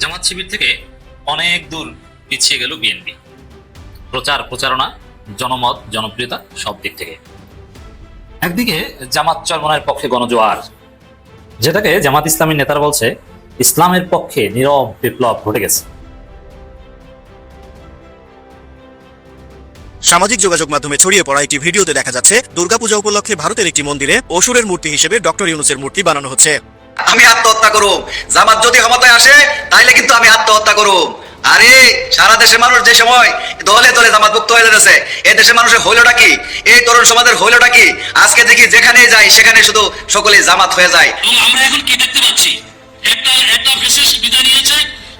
জামাত শিবির থেকে অনেক দূর পিছিয়ে গেল বিএনপি। প্রচার, প্রচারণা, জনমত, জনপ্রিয়তা সব দিক থেকে। একদিকে জামাত চরমনার পক্ষে গণজোয়ার, যেটাকে জামাত ইসলামী নেতারা বলছে, ইসলামের পক্ষে নীরব বিপ্লব ঘটে গেছে। সামাজিক যোগাযোগ মাধ্যমে ছড়িয়ে পড়া একটি ভিডিওতে দেখা যাচ্ছে, দুর্গাপূজা উপলক্ষে ভারতের একটি মন্দিরে অসুরের মূর্তি হিসেবে ডক্টর ইউনুসের মূর্তি বানানো হচ্ছে। আমি আত্মহত্যা করব জামাত যদি ক্ষমতায় আসে, তাইলে কিন্তু আমি আত্মহত্যা করব আরে, সারা দেশের মানুষ যে সময় দলে দলে জামাত মুক্ত হয়ে যাচ্ছে এই দেশের মানুষের হইলটা কি? এই তরুণ সমাজের হইলটা কি? আজকে দেখি যেখানে যাই সেখানে শুধু সকলে জামাত হয়ে যায়। আমরা এখন কি দেখতে পাচ্ছি? একটা একটা বিশেষ বিদায় নিয়েছে,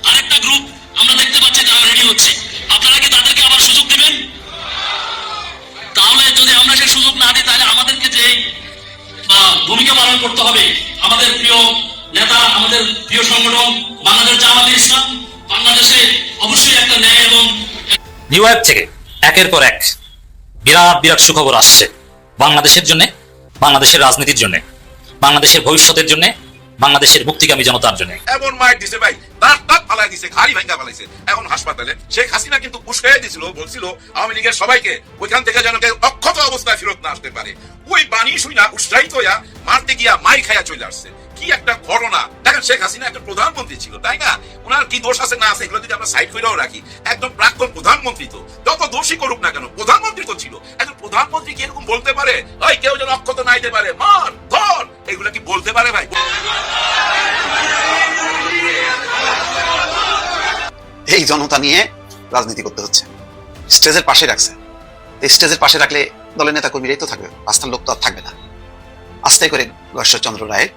আরেকটা গ্রুপ আমরা দেখতে পাচ্ছি তারা রেডি হচ্ছে। আপনারা কি তাদেরকে আবার সুযোগ দেবেন? তাহলে যদি আমরা সেই সুযোগ না দিই, তাহলে আমাদেরকে যে ভূমিকা পালন করতে হবে আমাদের প্রিয় নেতা, আমাদের প্রিয় সংগঠন, বাংলাদেশ জামাতে ইসলাম, বাংলাদেশে অবশ্যই একটা ন্যায় এবং নিউ থেকে একের পর এক বিরাট বিরাট সুখবর আসছে বাংলাদেশের জন্য, বাংলাদেশের রাজনীতির জন্য, বাংলাদেশের ভবিষ্যতের জন্য বাংলাদেশের মুক্তিকামী জনতার জন্য। এমন মায়ের দিছে ভাই তার দাঁত ফালাই দিছে, ঘাড়ি ভাঙ্গা ফালাইছে। এখন হাসপাতালে, শেখ হাসিনা কিন্তু উস্কাই দিছিল, বলছিল আওয়ামী লীগের সবাইকে ওইখান থেকে যেন অক্ষত অবস্থায় ফেরত না আসতে পারে। ওই বাণী শুই না হইয়া মারতে গিয়া মাই খাইয়া চলে আসছে। কি একটা ঘটনা? দেখেন শেখ হাসিনা একটা প্রধানমন্ত্রী ছিল, তাই না? ওনার কি দোষ আছে, না আছে, এগুলো যদি আমরা সাইড করেও রাখি, একদম প্রাক্তন প্রধানমন্ত্রী তো। যত দোষী করুক না কেন, প্রধানমন্ত্রী তো ছিল। একজন প্রধানমন্ত্রী কি এরকম বলতে পারে? ওই কেউ যেন অক্ষত নাইতে পারে, মার, ধর! এগুলো কি বলতে পারে ভাই? এই জনতা নিয়ে রাজনীতি করতে হচ্ছে। স্টেজের পাশে রাখছে। এই স্টেজের পাশে রাখলে দলের নেতা কর্মীরাই তো থাকবে পাঁচটার লোক তো আর থাকবে না। আস্তে করে ঈশ্বরচন্দ্র রায়ের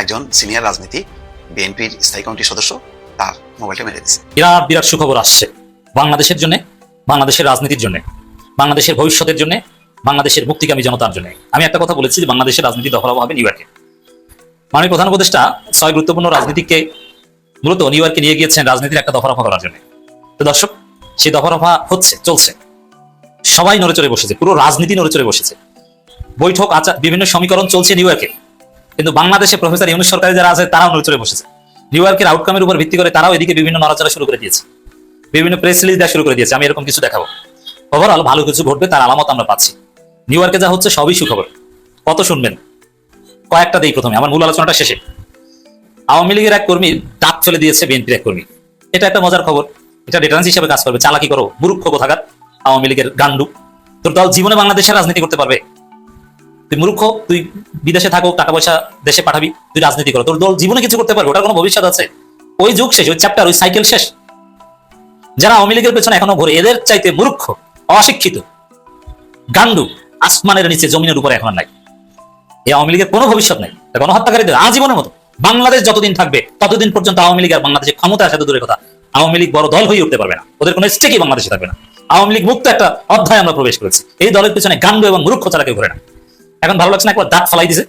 একজন সিনিয়র রাজনীতি, বিএনপির স্থায়ী কমিটির সদস্য, তার মোবাইলটা মেরে দিছে বিরাট বিরাট সুখবর আসছে বাংলাদেশের জন্য, বাংলাদেশের রাজনীতির জন্য, বাংলাদেশের ভবিষ্যতের জন্য, বাংলাদেশের মুক্তিকামী জনতার জন্য। আমি একটা কথা বলেছি যে বাংলাদেশের রাজনীতি দখল হবে নিউ ইয়র্কে। মাননীয় প্রধান উপদেষ্টা ছয় গুরুত্বপূর্ণ রাজনীতিককে মূলত নিউ ইয়র্কে নিয়ে গিয়েছেন রাজনীতির একটা দফারফা করার জন্য। তো দর্শক, সেই দফারফা হচ্ছে, চলছে। সবাই নড়ে চড়ে বসেছে, পুরো রাজনীতি নড়ে চড়ে বসেছে। বৈঠক, আচার, বিভিন্ন সমীকরণ চলছে নিউ ইয়র্কে। কিন্তু বাংলাদেশে প্রফেসর ইউনুস সরকারি যারা আছে, তারাও নড়ে চড়ে বসেছে। নিউ ইয়র্কের আউটকামের উপর ভিত্তি করে তারাও এদিকে বিভিন্ন নড়াচড়া শুরু করে দিয়েছে। বিভিন্ন প্রেস রিলিজ দেওয়া শুরু করে দিয়েছে। আমি এরকম কিছু দেখাবো। ওভারঅল ভালো কিছু ঘটবে, তার আলামত আমরা পাচ্ছি। নিউ ইয়র্কে যা হচ্ছে, সবই সুখবর। কত শুনবেন? কয়েকটা দেই প্রথমে, আমার মূল আলোচনাটা শেষে। আওয়ামী লীগের এক কর্মী দাঁত ফেলে দিয়েছে বিএনপির এক কর্মী। এটা একটা মজার খবর। এটা ডিটারেন্স হিসেবে কাজ করবে। চালাকি করো মূর্খ কোথাকার আওয়ামী লীগের গান্ডু তোর দল জীবনে বাংলাদেশের রাজনীতি করতে পারবে। তুই মূর্খ, তুই বিদেশে থাকো টাকা পয়সা দেশে পাঠাবি, তুই রাজনীতি করো। তোর দল জীবনে কিছু করতে পারবে, ওটার কোনো ভবিষ্যৎ আছে? ওই যুগ শেষ, ওই চ্যাপ্টার ওই সাইকেল শেষ। যারা আওয়ামী লীগের পেছনে এখনও ঘুরে, এদের চাইতে মূর্খ, অশিক্ষিত গান্ডু আসমানের নিচে, জমিনের উপরে এখন নাই। এই আওয়ামী লীগের কোনো ভবিষ্যৎ নাই। গণহত্যাকারীদের আজীবনের মতো। বাংলাদেশ যতদিন থাকবে, ততদিন পর্যন্ত আওয়ামী লীগ আর বাংলাদেশে ক্ষমতা আসা তো দূরের কথা, আওয়ামী লীগ বড় দল হয়ে উঠতে পারবে না। ওদের কোনো স্টেকই বাংলাদেশে থাকবে না। আওয়ামী লীগ মুক্ত একটা অধ্যায় আমরা প্রবেশ করেছি। এই দলের পিছনে গান্ডু এবং মূর্খ ছাড়া কেউ ঘুরে না। এখন ভালো লাগছে না, একবার দাঁত ফলাই দিছে,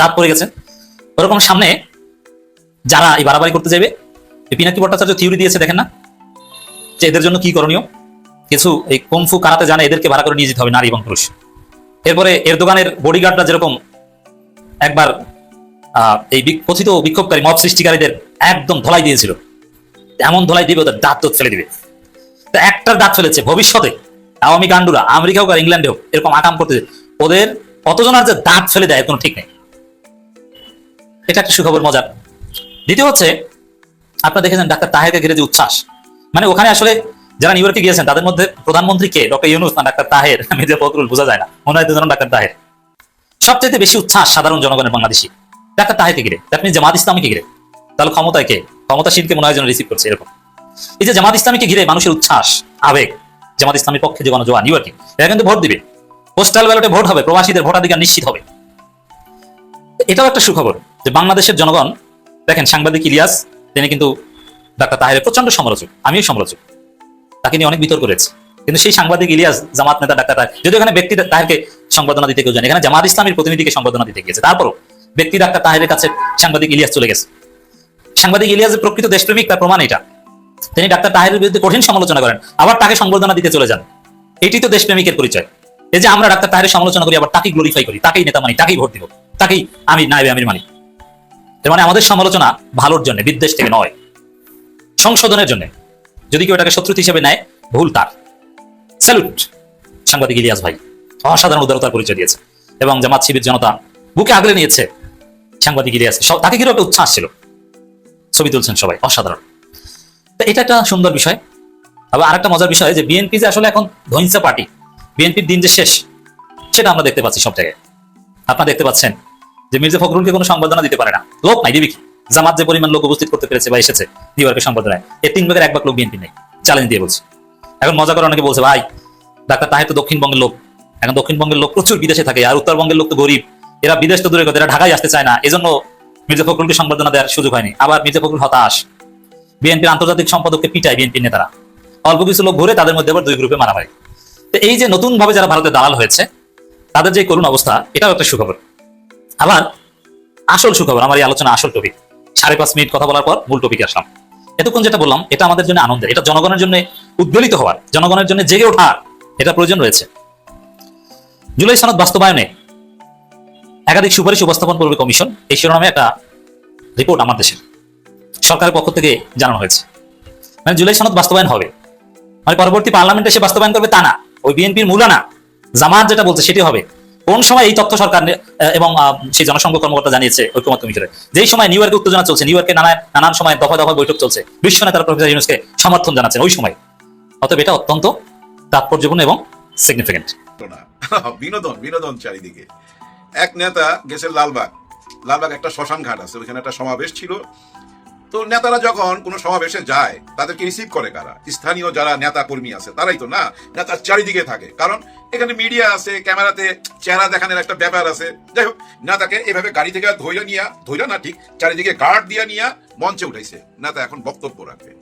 দাঁত পড়ে গেছে। ওরকম সামনে যারা এই বাড়াবাড়ি করতে যাবে পিনাকি ভট্টাচার্য থিওরি দিয়েছে, দেখেন না? যে এদের জন্য কি করণীয়? কিছু এই কুমফু কারাতে জানে, এদেরকে ভাড়া করে নিয়ে যেতে হবে, নারী এবং পুরুষ। এরপরে এর দোকানের বডিগার্ডরা যেরকম একবার এই কথিত বিক্ষোভকারী মত সৃষ্টিকারীদের একদম ধলাই দিয়েছিল, এমন ধলাই দিবে, ওদের দাঁত ফেলে দিবে। তা একটার দাঁত ফেলেছে, ভবিষ্যতে, আওয়ামী গান্ডুরা আমেরিকা হোক আর ইংল্যান্ডে হোক, এরকম আকাম করতে ওদের কতজনের যে দাঁত ফেলে দেয়, কোনো ঠিক নেই। এটা একটা সুখবর, মজার। দ্বিতীয় হচ্ছে, আপনারা দেখেছেন ডাক্তার তাহেরকে ঘিরে যে উচ্ছ্বাস মানে ওখানে আসলে যারা নিউ ইয়র্কে গিয়েছেন, তাদের মধ্যে প্রধানমন্ত্রী কে? ডক্টর ইউনুস না ডাক্তার তাহের? মির্জা ফখরুল বোঝা যায় না। মনে হয় দুজন ডাক্তার তাহের। সবচেয়ে বেশি উচ্ছ্বাস সাধারণ জনগণের বাংলাদেশি। ডাক্তার তাহেরকে ঘিরে। মিন জামাত ইসলামীকে ঘিরে। তাহলে ক্ষমতায় কে? ক্ষমতাশীলকে মনে হয় যেন রিসিভ করছে এরকম। এই যে জামাত ইসলামীকে ঘিরে মানুষের উচ্ছ্বাস, আবেগ, জামাত ইসলামের পক্ষে যে গণজোয়া নিউ ইয়র্কে, এরা কিন্তু ভোট দিবে। পোস্টাল ব্যালটে ভোট হবে, প্রবাসীদের ভোটাধিকার নিশ্চিত হবে। এটাও একটা সুখবর যে বাংলাদেশের জনগণ, দেখেন সাংবাদিক ইলিয়াস, তিনি কিন্তু ডাক্তার তাহেরের প্রচণ্ড সমালোচক, আমিও সমালোচক, তাকে নিয়ে অনেক বিতর্ক রয়েছে। কিন্তু সেই সাংবাদিক ইলিয়াস, জামাত নেতা ডাক্তার তাহের, যদি ওখানে ব্যক্তি তাহেরকে সংবর্ধনা দিতে কেউ জানে, এখানে জামাত ইসলামের প্রতিনিধিকে সংবর্ধনা দিতে গিয়েছে, তারপরও ব্যক্তি ডাক্তার তাহেরের কাছে সাংবাদিক ইলিয়াস চলে গেছে। সাংবাদিক ইলিয়াসের প্রকৃত দেশপ্রেমিক তার প্রমাণ এটা। তিনি ডাক্তার তাহেরের বিরুদ্ধে কঠিন সমালোচনা করেন, আবার তাকে সংবর্ধনা দিতে চলে যান। এটি তো দেশপ্রেমিকের পরিচয়। এই যে আমরা ডাক্তার তাহেরের সমালোচনা করি, আবার তাকেই গ্লোরিফাই করি, তাকেই নেতা মানি, তাকেই ভোট দিব, তাকেই আমি নাইবে আমির মানি। এর মানে আমাদের সমালোচনা ভালোর জন্য, বিদ্বেষ থেকে নয়, সংশোধনের জন্য। যদি কেউ এটাকে শত্রুত হিসেবে নেয়, ভুল তার। স্যালুট সাংবাদিক ইলিয়াস ভাই, অসাধারণ উদারতার পরিচয় দিয়েছে এবং জামাত শিবির জনতা বুকে আগলে নিয়েছে সাংবাদিক ইলিয়াস। তাকে ঘিরেও একটা উচ্ছ্বাস ছিল। ছবি তুলছেন সবাই, অসাধারণ। তো এটা একটা সুন্দর বিষয়। আবার আরেকটা মজার বিষয় যে বিএনপি যে আসলে এখন ধৈঞ্চা পার্টি বিএনপির দিন যে শেষ, সেটা আমরা দেখতে পাচ্ছি সব জায়গায়। আপনারা দেখতে পাচ্ছেন যে মির্জা ফখরুলকে কোনো সংবর্ধনা দিতে পারে না। লোক নাই, দিবি কি? জামাত যে পরিমাণ লোক উপস্থিত করতে পেরেছে বা এসেছে নিউ ইয়র্কের সংবর্ধনায় এই তিন ভাগের এক ভাগ লোক বিএনপি নেই। চ্যালেঞ্জ দিয়ে বলছে। এখন মজা করে অনেকে বলছে, ভাই, ডাক্তার তাহের তো দক্ষিণবঙ্গের লোক। এখন দক্ষিণবঙ্গের লোক প্রচুর বিদেশে থাকে, আর উত্তরবঙ্গের লোক তো গরিব। এরা বিদেশ তো দূরে কথা এরা ঢাকায় আসতে চায় না। এজন্য মির্জা ফখরুলকে সংবর্ধনা দেওয়ার সুযোগ হয়নি। আবার মির্জা ফখরুল হতাশ। বিএনপির আন্তর্জাতিক সম্পাদককে পিটায় বিএনপির নেতারা। অল্প কিছু লোক ঘুরে তাদের মধ্যে আবার দুই গ্রুপে মারামারি। তো এই যে নতুন ভাবে যারা ভারতে দালাল হয়েছে, তাদের যে করুণ অবস্থা, এটাও একটা সুখবর। আবার আসল সুখবর, আমার এই আলোচনা আসল টপিক সাড়ে পাঁচ মিনিট কথা বলার পর মূল টপিকে আসলাম। এতক্ষণ যেটা বললাম, এটা আমাদের জন্য আনন্দের, এটা জনগণের জন্য উদ্বেলিত হওয়ার, জনগণের জন্য জেগে ওঠার, এটা প্রয়োজন রয়েছে। জুলাই সনদ বাস্তবায়নে একাধিক সুপারিশ উপস্থাপন করবে কমিশন, এই শিরোনামে একটা রিপোর্ট আমার দেশের সরকারের পক্ষ থেকে জানানো হয়েছে। মানে জুলাই সনদ বাস্তবায়ন হবে। মানে পরবর্তী পার্লামেন্টে সে বাস্তবায়ন করবে তা না। ওই বিএনপির মূলা না জামাত যেটা বলছে সেটি হবে। কোন সময় এই তথ্য সরকার এবং সেই জনসংঘ কর্মকর্তা জানিয়েছে ঐক্যমত কমিশনে যেই সময় নিউ ইয়র্কে উত্তেজনা চলছে, নিউ ইয়র্কে নানা নানান সময় দফা দফা বৈঠক চলছে। বিশ্ব নেতারা প্রফেসর ইউনুসকে সমর্থন জানাচ্ছেন ওই সময়। অতএব এটা অত্যন্ত তাৎপর্যপূর্ণ এবং সিগনিফিকেন্ট বিনোদন বিনোদন চারিদিকে। এক নেতা গেছে লালবাগ। লালবাগ একটা শ্মশান ঘাট আছে, ওইখানে একটা সমাবেশ ছিল। তো নেতারা যখন কোনো সমাবেশে যায়, তাদেরকে রিসিভ করে কারা? স্থানীয় যারা নেতা কর্মী আছে, তারাই তো না? নেতার চারিদিকে থাকে। কারণ এখানে মিডিয়া আছে ক্যামেরাতে চেহারা দেখানোর একটা ব্যাপার আছে। যাই হোক, নেতাকে এভাবে গাড়ি থেকে ধৈর্য নিয়া ধৈর্য না ঠিক, চারিদিকে গার্ড দিয়ে নিয়া মঞ্চে উঠাইছে। নেতা এখন বক্তব্য রাখবে।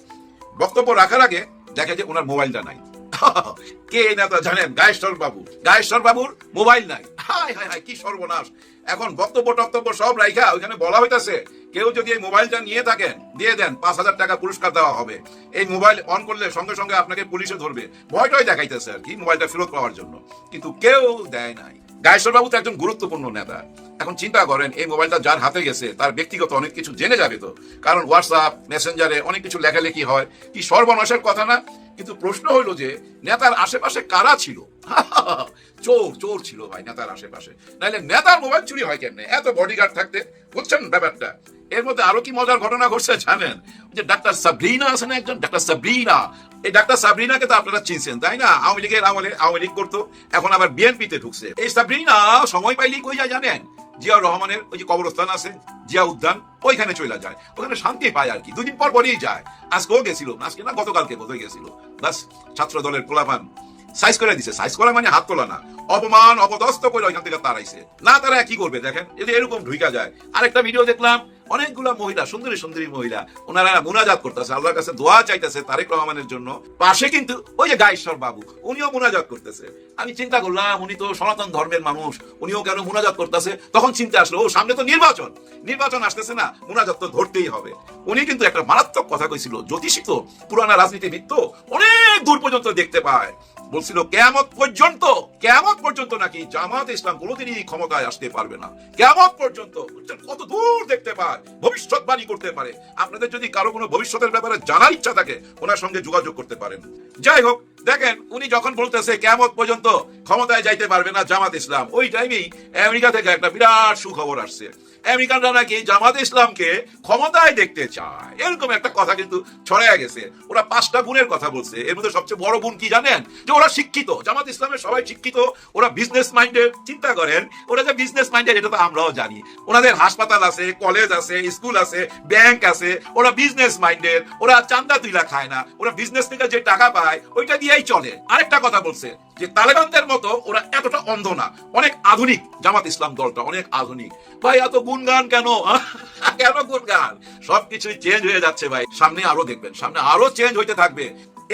বক্তব্য রাখার আগে দেখে যে ওনার মোবাইলটা নাই। কে এই নেতা জানেন? গায়েশ্বর বাবু। গায়েশ্বর বাবুর মোবাইল নাই। হাই হাই হাই কি সর্বনাশ। এখন বক্তব্য টক্তব্য সব রাইখা ওইখানে বলা হইতাছে, কেউ যদি এই মোবাইলটা নিয়ে থাকেন, দিয়ে দেন, পাঁচ হাজার টাকা পুরস্কার দেওয়া হবে। এই মোবাইল অন করলে সঙ্গে সঙ্গে আপনাকে পুলিশে ধরবে। ভয়টাই দেখাইতেছে আর কি, মোবাইলটা ফেরত পাওয়ার জন্য। কিন্তু কেউ দেয় নাই। গায়েশ্বর বাবু তো একজন গুরুত্বপূর্ণ নেতা। এখন চিন্তা করেন, এই মোবাইলটা যার হাতে গেছে, তার ব্যক্তিগত অনেক কিছু জেনে যাবে তো। কারণ হোয়াটসঅ্যাপ মেসেঞ্জারে অনেক কিছু লেখালেখি হয়। কি সর্বনাশের কথা না? কিন্তু প্রশ্ন হইল যে, নেতার আশেপাশে কারা ছিল? চোর চোর ছিল ভাই নেতার আশেপাশে। নাহলে নেতার মোবাইল চুরি হয় কেমনে? এত বডিগার্ড থাকতে, বুঝছেন ব্যাপারটা? এর মধ্যে আরও কি মজার ঘটনা ঘটছে জানেন? যে ডাক্তার সাবরিনা আছে না একজন? Doctor Sabrina. এই ডাক্তার সাবরিনাকে তো আপনারা চিনছেন, তাই না? আওয়ামী লীগের আমলে আওয়ামী লীগ করতো, এখন আবার বিএনপিতে ঢুকছে। এই সাবরিনা সময় পাইলেই কই যায় জানেন? জিয়াউর রহমানের ওই যে কবরস্থান আছে, জিয়া উদ্যান, ওইখানে চলে যায়। ওখানে শান্তি পায় আর কি। দুদিন পর পরই যায়। আজকেও গেছিল। আজকে না গতকালকে বোধ হয়ে গেছিল। বাস ছাত্র দলের পোলাপান। সাইজ করে দিছে। সাইজ করা মানে হাত তোলা না। অপমান, অপদস্থ করে ওইখান থেকে তাড়াইছে না, তারা কি করবে দেখেন? যদি এরকম ঢুইকা যায়। আরেকটা ভিডিও দেখলাম, অনেকগুলা মহিলা, সুন্দরী সুন্দরী মহিলা, ওনারা মুনাজাত করতেছে। আল্লাহর কাছে দোয়া চাইতেছে তারেক রহমানের জন্য। পাশে কিন্তু ওই যে গায়েশ্বর বাবু, উনিও মুনাজাত করতেছে। আমি চিন্তা করলাম, উনি তো সনাতন ধর্মের মানুষ, উনিও কেন মুনাজাত করতেছে? তখন চিন্তা আসলো, ও, সামনে তো নির্বাচন। নির্বাচন আসতেছে না, মুনাজাত তো ধরতেই হবে। উনি কিন্তু একটা মারাত্মক কথা কইছিল, জ্যোতিষী তো, পুরানা রাজনীতিবিদ তো, অনেক দূর পর্যন্ত দেখতে পায়। বলছিল, কেয়ামত পর্যন্ত কেয়ামত পর্যন্ত নাকি জামাত ইসলাম কোনোদিনই ক্ষমতায় আসতে পারবে না। কেয়ামত পর্যন্ত কত দূর দেখতে পায়, ভবিষ্যৎবাণী করতে পারে। আপনাদের যদি কারও কোনো ভবিষ্যতের ব্যাপারে জানার ইচ্ছা থাকে, ওনার সঙ্গে যোগাযোগ করতে পারেন। যাই হোক দেখেন, উনি যখন বলতেছে, কেয়ামত পর্যন্ত ক্ষমতায় যাইতে পারবে না জামাত ইসলাম, ওই টাইমেই আমেরিকা থেকে একটা বিরাট সুখবর আসছে। আমেরিকানরা নাকি জামাত ইসলামকে ক্ষমতায় দেখতে চায়। এরকম একটা কথা কিন্তু ছড়ায় গেছে। ওরা পাঁচটা গুণের কথা বলছে। এর মধ্যে সবচেয়ে বড় গুণ কি জানেন? যে ওরা শিক্ষিত। জামাত ইসলামের সবাই শিক্ষিত। ওরা বিজনেস মাইন্ডেড চিন্তা করেন, ওরা যে বিজনেস মাইন্ডেড এটা তো আমরাও জানি। ওনাদের হাসপাতাল আছে কলেজ আছে স্কুল আছে ব্যাংক আছে। ওরা বিজনেস মাইন্ডের ওরা চান্দা তুইলা খায় না। ওরা বিজনেস থেকে যে টাকা পায়, ওইটা দিয়েই চলে। আরেকটা কথা বলছে যে তালেবানদের মতো ওরা এতটা অন্ধ না। অনেক আধুনিক জামাত ইসলাম দলটা, অনেক আধুনিক। ভাই, এত গুণগান কেন? কেন গুনগান সবকিছুই চেঞ্জ হয়ে যাচ্ছে ভাই। সামনে আরও দেখবেন, সামনে আরও চেঞ্জ হইতে থাকবে।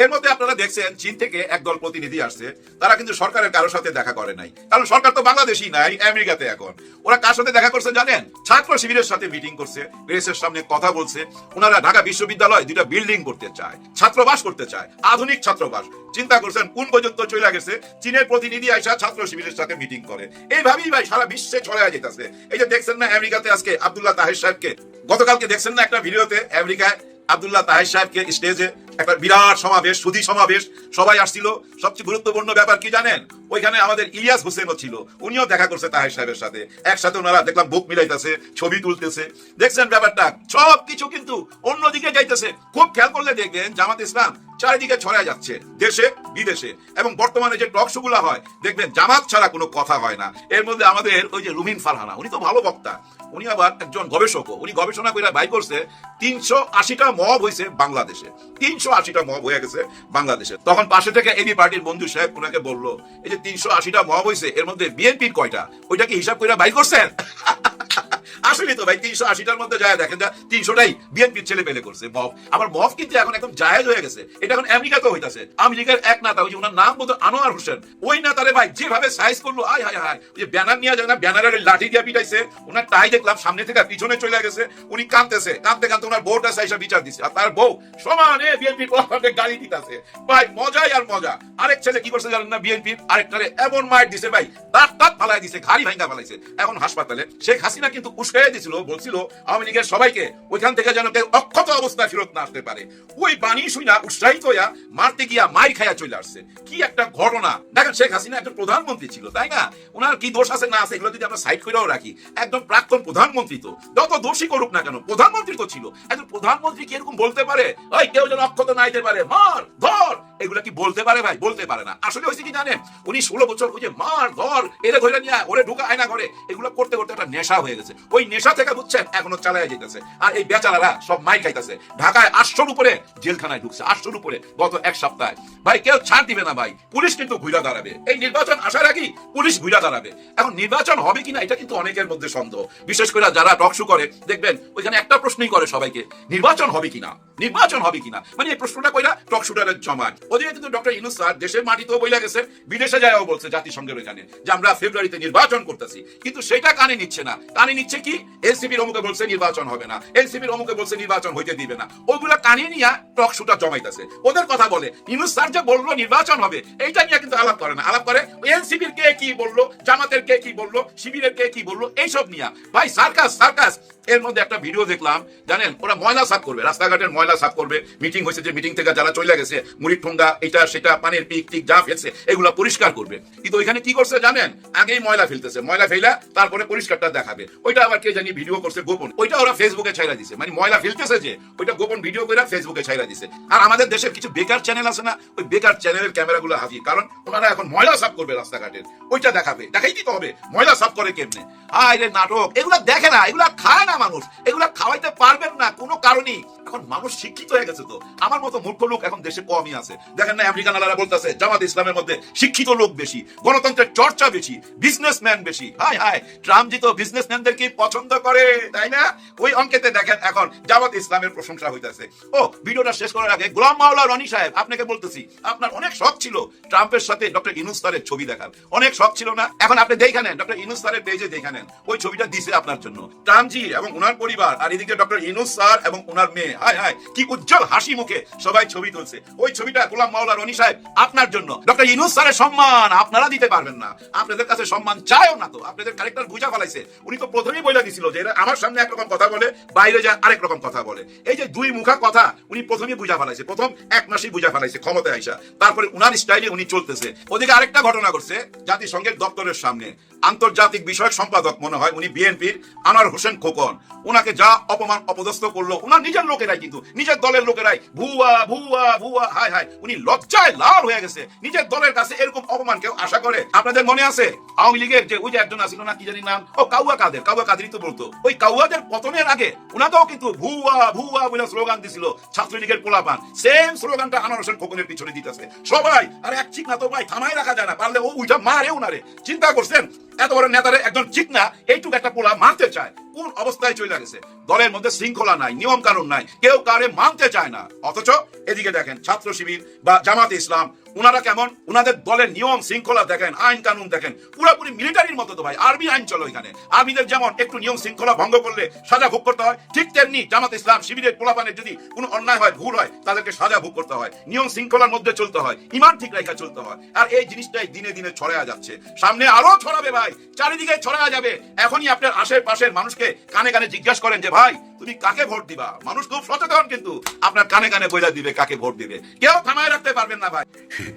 এর মধ্যে আপনারা দেখছেন, চীন থেকে একদল প্রতিনিধি আসছে। তারা কিন্তু সরকারের কারোর সাথে দেখা করে নাই। কারণ সরকার তো বাংলাদেশই নাই, আমেরিকাতে এখন। ওরা কার সাথে দেখা করছে জানেন? ছাত্র শিবিরের সাথে মিটিং করছে, প্রেসের সামনে কথা বলছে। ওনারা ঢাকা বিশ্ববিদ্যালয় দুইটা বিল্ডিং করতে চায়, ছাত্রবাস করতে চায়, আধুনিক ছাত্রবাস। চিন্তা করছেন, কোন পর্যন্ত চলে গেছে? চীনের প্রতিনিধি আইসা ছাত্র শিবিরের সাথে মিটিং করে। এইভাবেই ভাই সারা বিশ্বে ছড়ায় যেতেছে। এই যে দেখছেন না, আমেরিকাতে আজকে আব্দুল্লাহ তাহের সাহেবকে, গতকালকে দেখছেন না একটা ভিডিওতে, আমেরিকায় আব্দুল্লাহ তাহের সাহেবকে স্টেজে একটা বিরাট সমাবেশ, সুধী সমাবেশ, সবাই আসছিল। সবচেয়ে গুরুত্বপূর্ণ ব্যাপার কি জানেন? ওইখানে আমাদের ইলিয়াস হোসেনও ছিল। উনিও দেখা করছে তাহের সাহেবের সাথে। একসাথে ওনারা দেখলাম বুক মিলাইতেছে, ছবি তুলতেছে। দেখছেন ব্যাপারটা? সব কিছু কিন্তু অন্যদিকে যাইতেছে। খুব খেয়াল করলে দেখবেন জামাত ইসলাম চারিদিকে ছড়ায় যাচ্ছে, দেশে, বিদেশে। এবং বর্তমানে যে টক শো গুলা হয়, দেখবেন জামাত ছাড়া কোনো কথা হয় না। এর মধ্যে আমাদের ওই যে রুমিন ফারহানা, উনি তো ভালো বক্তা। উনি আবার একজন গবেষক। উনি গবেষণা করে বাই করছে, তিনশো আশিটা মব হয়েছে বাংলাদেশে। তিনশো আশিটা মব হয়ে গেছে বাংলাদেশে। তখন পাশে থেকে এবি পার্টির বন্ধু সাহেব ওনাকে বলল, এই যে তিনশো আশিটা মব হয়েছে এর মধ্যে বিএনপির কয়টা? ওইটাকে হিসাব করে বাই করছেন? আসলে তো ভাই, তিনশো আশিটার মধ্যে যায়, দেখেন যা, তিনশোটাই বিএনপির ছেলে পেলে করছে, মফ। আমার মফ কিন্তু এখন একদম জায়েজ হয়ে গেছে। এটা এখন আমেরিকাতেও হইতাছে। আমেরিকার এক নেতা, ওই যে ওনার নাম বলতো আনোয়ার হোসেন, ওই নেতারে ভাই যেভাবে সাইজ করল, আয় হায় হায়, ওই যে ব্যানার নিয়ে যায় না ব্যানারের লাঠি দিয়ে পিটাইছে, ওনার টাই দেখলাম, সামনে থেকে পিছনে চলে গেছে, উনি কাঁদতেছে, কাঁদতে কাঁদতে ওনার বউটা সাইসা বিচার দিছে, আর তার বউ সমানে বিএনপির পক্ষে গালি দিতেছে। ভাই, মজাই আর মজা। আরেক ছেলে কি করছে জানেন না বিএনপির আরেকটারে এমন মাইট দিছে, ভাই দাঁত দাঁত ফালাই দিছে, ঘাড়ি ভাঙ্গা ফালাইছে। এখন হাসপাতালে, শেখ হাসিনা কিন্তু উস্কাই দিছিল, বলছিল, আওয়ামী লীগের সবাইকে ওইখান থেকে যেন কেউ অক্ষত অবস্থায় ফেরত না আসতে পারে। ওই বাণী শুইনা উৎসাহিত হইয়া মারতে গিয়া মাই খাইয়া চলে আসছে। কি একটা ঘটনা। দেখেন, শেখ হাসিনা একজন প্রধানমন্ত্রী ছিল, তাই না? ওনার কি দোষ আছে না আছে, এগুলো যদি আমরা সাইড করেও রাখি, একদম প্রাক্তন প্রধানমন্ত্রী তো। যত দোষী করুক না কেন, প্রধানমন্ত্রী তো ছিল। একজন প্রধানমন্ত্রী কি এরকম বলতে পারে? ওই কেউ যেন অক্ষত নাইতে পারে, মার, ধর এগুলা কি বলতে পারে ভাই? বলতে পারে না। আসলে হয়েছে কি জানেন? উনি ষোলো বছর ওই যে মার, ধর এরে ধরে নিয়ে ওরে ঢুকা আয়না করে এগুলো করতে করতে একটা নেশা হয়ে গেছে। ওই নেশা থেকে বুঝছেন, এখনও চালায় যেতেছে। আর এই বেচারারা সব মাই খাইতেছে। ঢাকায় আটশোর উপরে জেলখানায় ঢুকছে, আটশোর উপরে গত এক সপ্তাহে। ভাই, কেউ ছাড় দিবে না ভাই। পুলিশ কিন্তু ঘুরা দাঁড়াবে। এই নির্বাচন আসার আগেই পুলিশ ঘুরা দাঁড়াবে। এখন নির্বাচন হবে কিনা, এটা কিন্তু অনেকের মধ্যে সন্দেহ। বিশেষ করে যারা টকশো করে, দেখবেন ওইখানে একটা প্রশ্নই করে সবাইকে। নির্বাচন হবে কিনা? নির্বাচন হবে কিনা? মানে এই প্রশ্নটা কইরা টক শুটারের জমাট। ওদিকে কিন্তু ডক্টর ইনুস স্যার দেশের মাটিতেও বইলা গেছে বিদেশে যায়ও বলছে জাতিসংঘের ওইখানে যে আমরা ফেব্রুয়ারিতে নির্বাচন করতেছি। কিন্তু সেটা কানে নিচ্ছে না। কানে নিচ্ছে কি? এনসিপির অমুকে বলছে নির্বাচন হবে না। এনসিপির অমুকে বলছে নির্বাচন হইতে দিবে না। ওগুলা কানে নিয়ে টক শুটার জমাইতেছে। ওদের কথা বলে। ইনুস স্যার যে বলল নির্বাচন হবে, এইটা নিয়ে কিন্তু আলাপ করে না। আলাপ করে এনসিপির কে কি বলল? জামাতের কে কি বলল? শিবিরের কে কি বলল? এইসব নিয়ে। ভাই, সার্কাস সার্কাস। এর মধ্যে একটা ভিডিও দেখলাম, জানেন? ওরা ময়লা সাফ করবে। রাস্তাঘাটের ময়লা সাফ করবে। মিটিং হয়েছে যে মিটিং থেকে যারা চলে গেছে, মুড়ির ঠোঙ্গা এটা, সেটা, পানির পিক, টিক, যা ফেলছে, এগুলো পরিষ্কার করবে। কিন্তু ওইখানে কি করছে জানেন? আগেই ময়লা ফেলতেছে। ময়লা ফেলা, তারপরে পরিষ্কারটা দেখাবে। ওইটা আবার কে জানি ভিডিও করছে, গোপন। ওইটা ওরা ফেসবুকে ছাইরা দিছে। মানে ময়লা ফেলতেছে যে, ওইটা গোপন ভিডিও করে ফেসবুকে ছাইরা দিছে। আর আমাদের দেশের কিছু বেকার চ্যানেল আছে না, ওই বেকার চ্যানেলের ক্যামেরাগুলো হাজির কারণ ওনারা এখন ময়লা সাফ করবে রাস্তাঘাটের। ওইটা দেখাবে। দেখাই দিতে হবে, ময়লা সাফ করে কেমনে? হায় রে নাটক, এগুলা দেখে না, এগুলা খায় না মানুষ। এগুলা খাওয়াইতে পারবেন না, কোনো কারণেই। এখন মানুষ শিক্ষিত হয়ে গেছে তো। আমার মতো মূর্খ লোক এখন দেশে কমই আছে। দেখেন না আমেরিকান আলারা বলতেছে, জামাত ইসলামের মধ্যে শিক্ষিত লোক বেশি, গণতন্ত্রের চর্চা বেশি বিজনেসম্যান বেশি। হাই হাই ট্রাম্প জি তো বিজনেসম্যানদেরকে পছন্দ করে, তাই না? ওই অঙ্কেতে দেখেন এখন জামাত ইসলামের প্রশংসা হইতাছে। ও, ভিডিওটা শেষ করার আগে গোলাম মাওলা রনি সাহেব, আপনাকে বলতেছি, আপনার অনেক শখ ছিল ট্রাম্পের সাথে ডক্টর ইনুস স্যারের ছবি দেখার। অনেক শখ ছিল না? এখন আপনি দেখে নেন, ডক্টর ইনুস স্যারের পেজে দেখে নেন, ওই ছবিটা দিছে আপনার জন্য। ট্রাম্প জি এবং ওনার পরিবার, আর এদিকে ডক্টর ইনুস স্যার এবং ওনার মেয়ে। হাই হাই কি উজ্জ্বল হাসি মুখে সবাই ছবি তুলছে। ওই ছবিটা গোলাম মাওলা রনি সাহেব আপনার জন্য। ডক্টর ইনুস স্যারের সম্মান আপনারা দিতে পারবেন না। আপনাদের কাছে সম্মান চায়ও না তো। আপনাদের বুঝা ফেলাইছে। উনি তো প্রথমেই বলে দিছিল যে আমার সামনে একরকম কথা বলে, বাইরে যায় আরেক রকম কথা বলে। এই যে দুই মুখা কথা উনি প্রথমেই বুঝা ফেলাইছে। প্রথম এক মাসেই বুঝা ফেলাইছে ক্ষমতায় আইসা। তারপরে উনার স্টাইলে উনি চলতেছে। ওদিকে আরেকটা ঘটনা ঘটছে জাতিসংঘের দপ্তরের সামনে। আন্তর্জাতিক বিষয়ক সম্পাদক মনে হয়, উনি বিএনপির আনোয়ার হোসেন খোকন। ওনাকে যা অপমান, অপদস্থ করল ওনার নিজের লোকেরাই কিন্তু, নিজের দলের লোকেরাই, ভুয়া ভুয়া ভুয়া, হায় হায়, উনি লজ্জায় লাল হয়ে গেছে। নিজের দলের কাছে এরকম অপমান কেউ আশা করে? আপনাদের মনে আছে? আওয়ামী লীগের যে ওই যে একজন আছিল না, কি জানি নাম? ও, কাউয়া কাদের, কাউয়া কাদেরই তো বলতো। ওই কাউয়াদের পতনের আগে ওনাকেও কিন্তু ভুয়া ভুয়া বলে স্লোগান দিছিল ছাত্রলীগের পোলাপান। সেম স্লোগানটা আনোয়ার হোসেন খোকনের পিছনে দিতেছে। সবাই, আর এক ঠিক না তো ভাই থামাই রাখা যায় না, পারলে ও উইটা মারে উনারে। চিন্তা করছেন? এত বড় নেতারে একজন ঠিক না, এইটুকু একটা পোলা মানতে চায়। কোন অবস্থায় চলে গেছে? দলের মধ্যে শৃঙ্খলা নাই নিয়ম কানুন নাই, কেউ কারে মানতে চায় না। অথচ এদিকে দেখেন ছাত্র শিবির বা জামাত ইসলাম ওনারা কেমন? ওনাদের দলের নিয়ম, শৃঙ্খলা দেখেন, আইন কানুন দেখেন। পুরোপুরি মিলিটারির মতো তো ভাই, আর্মি আইন চলো এখানে আর্মিদের যেমন একটু নিয়ম, শৃঙ্খলা ভঙ্গ করলে সাজা ভোগ করতে হয়, ঠিক তেমনি জামাত ইসলাম শিবিরের পোলাপানের যদি কোনো অন্যায় হয়, ভুল হয়, তাদেরকে সাজা ভোগ করতে হয়। নিয়ম, শৃঙ্খলার মধ্যে চলতে হয়, ইমান ঠিক রেখা চলতে হয়। আর এই জিনিসটাই দিনে দিনে ছড়ায়া যাচ্ছে। সামনে আরও ছড়াবে ভাই, চারিদিকে ছড়ায়া যাবে। এখনই আপনার আশেপাশের মানুষকে কানে কানে জিজ্ঞাসা করেন যে, ভাই, তুমি কাকে ভোট দিবা? মানুষ খুব সচেতন কিন্তু আপনার কানে কানে বইলা দিবে কাকে ভোট দিবে। কেউ থামায় রাখতে পারবেন না ভাই।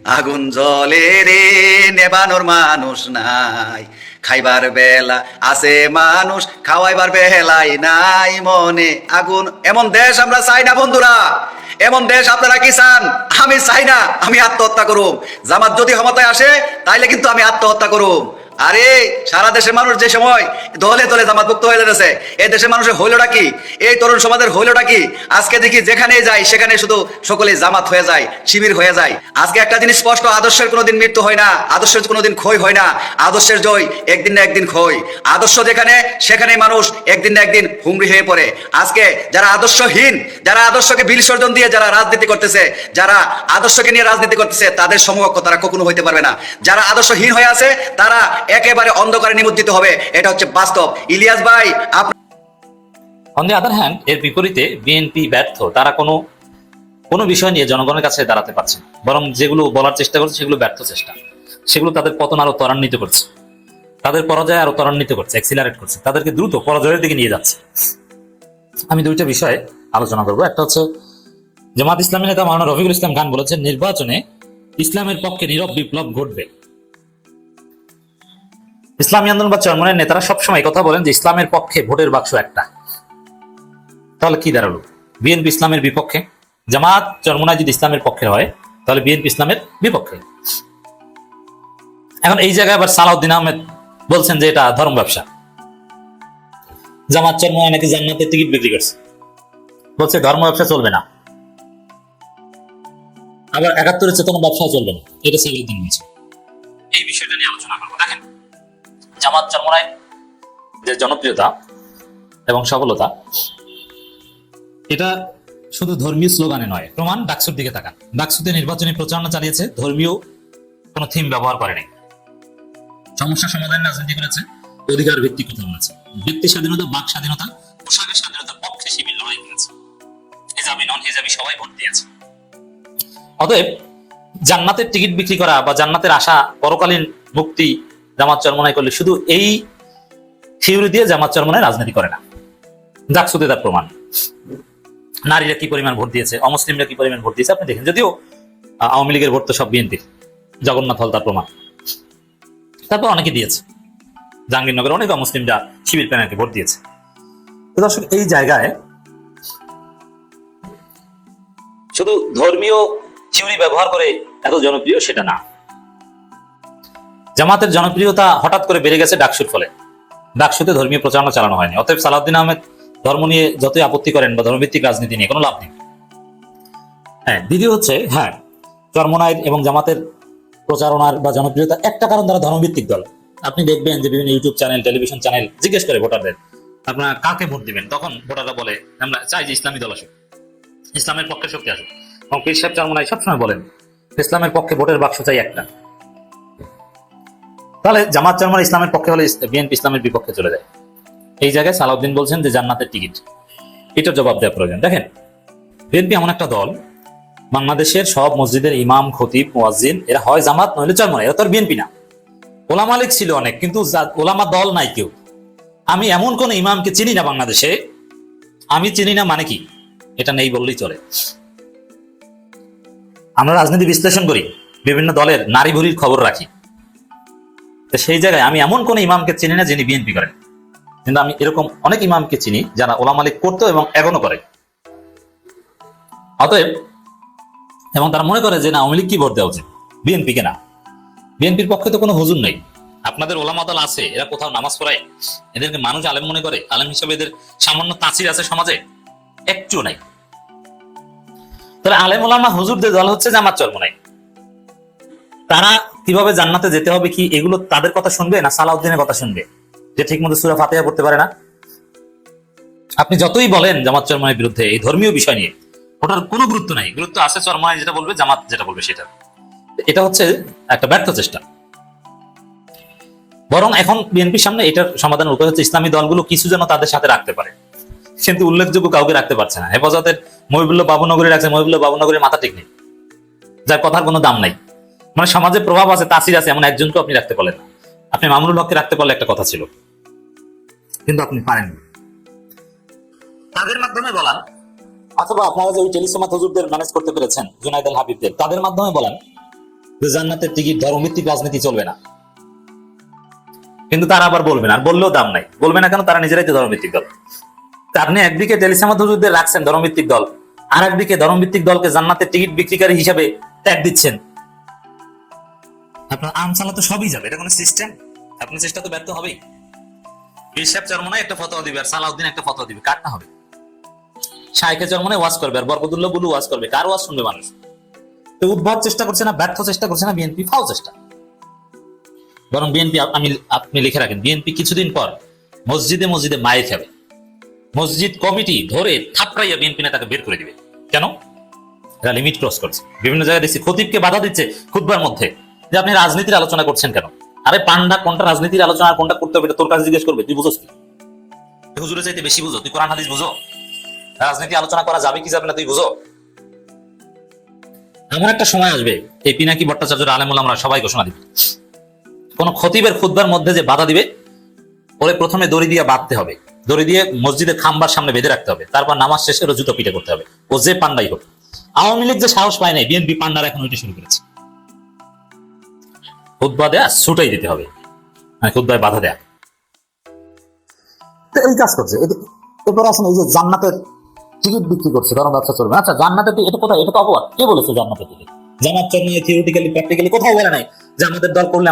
আগুন জলে রে, নেবানোর মানুষ নাই। খাইবার বেলা আছে মানুষ, খাওয়াইবার বেলাই নাই মনে আগুন। এমন দেশ আমরা চাই না, বন্ধুরা। এমন দেশ আপনারা কি চান? আমি চাই না, আমি আত্মহত্যা করুম। জামাত যদি ক্ষমতায় আসে, তাইলে কিন্তু আমি আত্মহত্যা করুম। আরে, সারা দেশের মানুষ যে সময় দলে দলে জামাতভুক্ত হয়ে যাচ্ছে এই দেশের মানুষের হইলটা কি? এই তরুণ সমাজের হইলটা কি? আজকে দেখি যেখানে যাই, সেখানে শুধু সকলে জামাত হয়ে যায়, শিবির হয়ে যায়। আজকে একটা জিনিস স্পষ্ট, আদর্শের কোনোদিন মৃত্যু হয় না, আদর্শের কোনোদিন ক্ষয় হয় না। আদর্শের জয় একদিন না একদিন ক্ষয়। আদর্শ যেখানে সেখানে মানুষ একদিন না একদিন হুমড়ি হয়ে পড়ে। আজকে যারা আদর্শহীন, যারা আদর্শকে বিসর্জন দিয়ে যারা রাজনীতি করতেছে, যারা আদর্শকে নিয়ে রাজনীতি করতেছে, তাদের সমকক্ষ তারা কখনো হইতে পারবে না। যারা আদর্শহীন হয়ে আছে, তারা একেবারে অন্ধকারে নিমজ্জিত হবে। এটা হচ্ছে বাস্তব। ইলিয়াস ভাই অন দি আদার হ্যান্ড, এর বিপরীতে বিএনপি ব্যর্থ। তারা কোনো কোনো বিষয় নিয়ে জনগণের কাছে দাঁড়াতে পারছে না। বরং যেগুলো বলার চেষ্টা করছে, সেগুলো ব্যর্থ চেষ্টা। সেগুলো তাদের পতন আরও ত্বরান্বিত করছে। তাদের পরাজয় আরও ত্বরান্বিত করছে এক্সিলারেট করছে। তাদেরকে দ্রুত পরাজয়ের দিকে নিয়ে যাচ্ছে। আমি দুইটা বিষয়ে আলোচনা করব। একটা হচ্ছে, জামাত ইসলামী নেতা মাওলানা রফিকুল ইসলাম খান বলেছেন, নির্বাচনে ইসলামের পক্ষে নীরব বিপ্লব ঘটবে। ইসলামী আন্দোলন বা চরমনের নেতারা সবসময় কথা বলেন যে ইসলামের পক্ষে ভোটের বাক্স একটা। তাহলে কি দাঁড়াল? বিএনপি ইসলামের বিপক্ষে? জামাত চরমনায় যদি ইসলামের পক্ষে হয়, তাহলে বিএনপি ইসলামের বিপক্ষে। এখন এই জায়গায় আবার সালাউদ্দিন আহমেদ বলছেন যে এটা ধর্ম ব্যবসা। জামাত চরমনায় নাকি জান্নাতের টিকিট বিক্রি করছে। বলছে ধর্ম ব্যবসা চলবে না। আবার একাত্তরের চেতনা ব্যবসা চলবে না। এটা সালাউদ্দিন বলছে। এই বিষয়টা নিয়ে আলোচনা করব। দেখেন জামাত চরমনায় যে জনপ্রিয়তা এবং সফলতা, এটা শুধু ধর্মীয় স্লোগানে নয়, প্রমাণ ডাকসুর দিকে তাকান। ডাকসুতে নির্বাচনী প্রচারণা চালিয়েছে, ধর্মীয় কোনো থিম ব্যবহার করেনি সমস্যা সমাধান রাজনীতি করেছে, অধিকার ভিত্তিক কথা বলেছে। ব্যক্তি স্বাধীনতা, বাক স্বাধীনতা, পোশাকের স্বাধীনতার পক্ষে শিবির লড়াই করেছে। হিজাবি নন হিজাবি সবাই ভোট দিয়েছে। অতএব জান্নাতের টিকিট বিক্রি করা বা জান্নাতের আশা পরকালীন মুক্তি জামাত চরমনায় করলে শুধু এই থিওরি দিয়ে জামাত চরমনায় রাজনীতি করে না। ডাকসুতে তার প্রমাণ। নারীরা কি পরিমাণ ভোট দিয়েছে, অমুসলিমরা কি পরিমাণ ভোট দিয়েছে, আপনি দেখেন। যদিও আওয়ামী লীগের ভোট তো সব বিএনপির। জগন্নাথ হল তার প্রমাণ। তারপর অনেকে দিয়েছে। জাহাঙ্গীরনগরে অনেক অমুসলিমরা শিবির প্যানেলকে ভোট দিয়েছে। দর্শক, এই জায়গায় শুধু ধর্মীয় থিওরি ব্যবহার করে এত জনপ্রিয় সেটা না। জামাতের জনপ্রিয়তা হঠাৎ করে বেড়ে গেছে ডাকসুর ফলে। ডাকসুতে ধর্মীয় প্রচারণা চালানো হয়নি, অতএব সালাউদ্দিন আহমেদ ধর্ম নিয়ে যতই আপত্তি করেন বা ধর্মভিত্তিক রাজনীতি নিয়ে কোনো লাভ নেই। হ্যাঁ দ্বিতীয় হচ্ছে হ্যাঁ চরমনায়ের এবং জামাতের প্রচারণার বা জনপ্রিয়তা একটা কারণ তারা ধর্মভিত্তিক দল। আপনি দেখবেন যে বিভিন্ন ইউটিউব চ্যানেল, টেলিভিশন চ্যানেল জিজ্ঞেস করে ভোটারদের, আপনারা কাকে ভোট দিবেন? তখন ভোটাররা বলে, আমরা চাই যে ইসলামী দল আসুক, ইসলামের পক্ষে শক্তি আসুক। এবং পীর সাহেব চরমনাই সবসময় বলেন, ইসলামের পক্ষে ভোটের বাক্স চাই একটা। তাহলে জামাত চরমনাই ইসলামের পক্ষে হলে বিএনপি ইসলামের বিপক্ষে চলে যায়। এই জায়গায় সালাউদ্দিন বলছেন যে জান্নাতের টিকিট। এটার জবাব দেওয়া প্রয়োজন। দেখেন, বিএনপি এমন একটা দল, বাংলাদেশের সব মসজিদের ইমাম, খতিব, মুয়াজ্জিন, এরা হয় জামাত, নইলে চরমনাই। এরা তো আর বিএনপি না। ওলামা লীগ ছিল অনেক, কিন্তু ওলামা দল নাই কেউ। আমি এমন কোন ইমামকে চিনি না বাংলাদেশে। আমি চিনি না মানে কি? এটা নেই বললেই চলে। আমরা রাজনীতি বিশ্লেষণ করি, বিভিন্ন দলের নারী ভুরির খবর রাখি। সেই জায়গায় আমি এমন কোন ইমামকে চিনি না যিনি বিএনপি করেন। কিন্তু আমি এরকম অনেক ইমামকে চিনি যারা ওলামালিক করতো এবং এখনও করে। অতএব, এবং তারা মনে করে যে না, আওয়ামী কি ভোট দেওয়া উচিত? বিএনপি কে না? বিএনপির পক্ষে তো কোনো হুজুর নেই। আপনাদের ওলামা দল আছে, এরা কোথাও নামাজ পড়ায়। এদেরকে মানুষ আলেম মনে করে। আলেম হিসেবে এদের সামান্য তাঁচির আছে সমাজে। একটু নাই। তাহলে আলেম ওলামা হুজুরদের দল হচ্ছে জামাত চরমনাই। তারা কীভাবে জান্নাতে যেতে হবে, কি এগুলো তাদের কথা শুনবে না সালাউদ্দিনের কথা শুনবে? যে ঠিক মতো সুরা ফাতেহা পড়তে পারে না। আপনি যতই বলেন জামাত চরমনের বিরুদ্ধে, এই ধর্মীয় বিষয় নিয়ে, ওটার কোনো গুরুত্ব নাই। গুরুত্ব আছে চরমনায় যেটা বলবে, জামাত যেটা বলবে সেটা। এটা হচ্ছে একটা ব্যর্থ চেষ্টা। বরং এখন বিএনপির সামনে এটার সমাধান উপায় হচ্ছে ইসলামী দলগুলো কিছু যেন তাদের সাথে রাখতে পারে। কিন্তু উল্লেখযোগ্য কাউকে রাখতে পারছে না। হেফাজতের মহিবুল্লাহ বাবুনগরী রাখছে মহিবুল্লাহ বাবুনগরীর মাথা ঠিক নেই। যার কথার কোনো দাম নাই। মানে সমাজে প্রভাব আছে, তাসির আছে, এমন একজনকে আপনি রাখতে পারলেন না। আপনি মামুনুল হককে রাখতে পারলে একটা কথা ছিল। কিন্তু আপনি পারেননি। তাদের মাধ্যমে বলান, অথবা আপনারা যে ওই টেলিসমাত হুজুরদের ম্যানেজ করতে পেরেছেন, জুনাইদ আল হাবিবদের, তাদের মাধ্যমে বলেন যে জান্নাতের টিকিট ধর্মভিত্তিক রাজনীতি চলবে না। কিন্তু তারা আবার বলবে না আর বললেও দাম নাই। বলবে না কেন? তারা নিজেরাই তো ধর্মভিত্তিক দল। আপনি একদিকে টেলিসমাত হুজুরদের রাখছেন ধর্মভিত্তিক দল আর একদিকে ধর্মভিত্তিক দলকে জান্নাতের টিকিট বিক্রিকারী হিসাবে ট্যাগ দিচ্ছেন। আপনার আম চালা তো সবই যাবে, এটা কোনো সিস্টেম আপনার চেষ্টা তো ব্যর্থ হবেই। হিসাব চরমনায় একটা ফতোয়া দিবে আর সালাউদ্দিন একটা ফতোয়া দিবে কারটা হবে? শাইকে চরমনায় ওয়াজ করবে আর বরকতুল্লাহ বুলু ওয়াজ করবে, কার ওয়াজ শুনবে মানুষ? তো উদ্ভব চেষ্টা করছে না, ব্যর্থ চেষ্টা করছে না, বিএনপি ফাও চেষ্টা। বরং বিএনপি আমি আপনি লিখে রাখেন, বিএনপি কিছুদিন পর মসজিদে মসজিদে মায়ে খাবে। মসজিদ কমিটি ধরে থাপড়াইয়া বিএনপি নেতাকে বের করে দিবে। কেন? এরা লিমিট ক্রস করছে। বিভিন্ন জায়গায় দেখছি, খতিবকে বাধা দিচ্ছে খুতবার মধ্যে। যে আপনি রাজনীতির আলোচনা করছেন কেন? আরে পান্ডা কোনটা রাজনীতির আলোচনা কোনটা করতে হবে এটা তোর কাছে জিজ্ঞেস করবে, তুই বুঝোস কি? তুই হুজুরে চাইতে বেশি বুঝো, তুই কোরআন, হাদিস বুঝো? রাজনীতি আলোচনা করা যাবে কি যাবে না তুই বুঝো? এমন একটা সময় আসবে, এই পিনাকি ভট্টাচার্য আলেমুল আমরা সবাই ঘোষণা দিবে। কোন খতিবের খুদ্বার মধ্যে যে বাধা দিবে, ওরে প্রথমে দড়ি দিয়ে বাঁধতে হবে। দড়ি দিয়ে মসজিদের খাম্বার সামনে বেঁধে রাখতে হবে। তারপর নামাজ শেষে ওর জুতো পিঠে করতে হবে। ও যে পান্ডাই হোক। আওয়ামী লীগ যে সাহস পায় নাই, বিএনপি পান্ডার এখন ওইটা শুরু করেছে। খুদ্া দেয়া, ছুটাই দিতে হবে। মানে খুদ্ায় বাধা দেয়া। তো এই কাজ করছে। এরপরে আসেন এই যে জান্নাতের টিকিট বিক্রি করছে কারণ ব্যবসা চলবে। আচ্ছা জান্নাতের এটা কোথায়? এটা তো অপবাদ। কে বলেছে জান্নাতের টিকিট? জান্নাত চন্মে থিওরিটিক্যালি প্র্যাকটিক্যালি কোথাও বলে নাই আমাদের দল করলে